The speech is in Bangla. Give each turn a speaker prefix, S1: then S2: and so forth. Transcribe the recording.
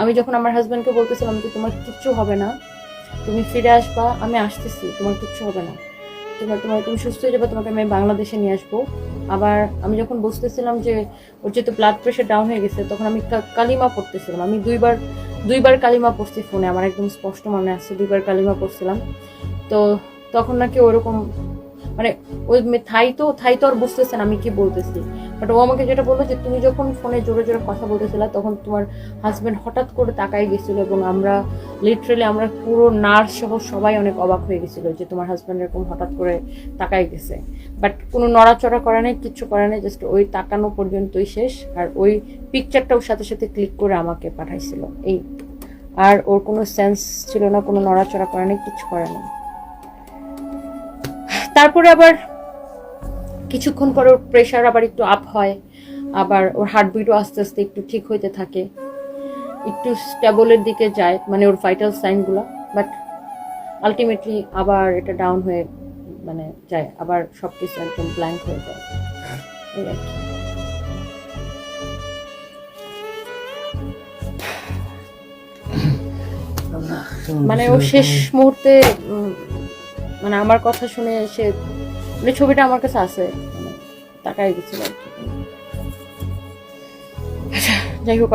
S1: আমি যখন আমার হাজব্যান্ডকে বলতেছিলাম যে তোমার কিচ্ছু হবে না, তুমি ফিরে আসবা, আমি আসতেছি, তোমার কিচ্ছু হবে না। তোমার তোমার, তুমি সুস্থ হয়ে যাবে, তোমাকে আমি বাংলাদেশে নিয়ে আসব। আবার আমি যখন বুঝতেছিলাম যে ওর যেহেতু ব্লাড প্রেশার ডাউন হয়ে গেছে, তখন আমি কালিমা পড়তেছিলাম। আমি দুইবার দুইবার কালিমা পড়ছি ফোনে, আমার একদম স্পষ্ট মনে আছে, দুইবার কালিমা পড়ছিলাম। তো তখন নাকি ওরকম মানে ওই থাই তো থাই তো আর বুঝতেছে না আমি কি বলতেছি। বাট ও আমাকে যেটা বলল যে, তুমি যখন ফোনে জোরে জোরে কথা বলতেছিলা, তখন তোমার হাজব্যান্ড হঠাৎ করে তাকাই গেছিল এবং আমরা লিটারেলি আমরা পুরো নার্স সহ সবাই অনেক অবাক হয়ে গেছিল যে তোমার হাজব্যান্ড এরকম হঠাৎ করে তাকাই গেছে। বাট কোনো নড়াচড়া করে নাই কিচ্ছু করে নাই জাস্ট ওই তাকানো পর্যন্তই শেষ। আর ওই পিকচারটাও সাথে সাথে ক্লিক করে আমাকে পাঠাইছিল। এই, আর ওর কোনো সেন্স ছিল না, কোনো নড়াচড়া করে নাই কিচ্ছু করে নাই। তারপরে আবার কিছুক্ষণ পর ওর প্রেশার আবার একটু আপ হয় আবার ওর হার্টবিটও আস্তে আস্তে একটু ঠিক হইতে থাকে একটু স্টেবলের দিকে যায় মানে ওর ভাইটাল সাইনগুলো বাট আলটিমেটলি আবার এটা ডাউন হয়ে মানে যায় আবার সব কিছু একদম ব্ল্যাঙ্ক হয়ে যায় এই আর কি। মানে ও শেষ মুহূর্তে মানে আমার কথা শুনে সে মানে ছবিটা আমার কাছে আছে তাকায় তাকাই গেছিল আচ্ছা যাই হোক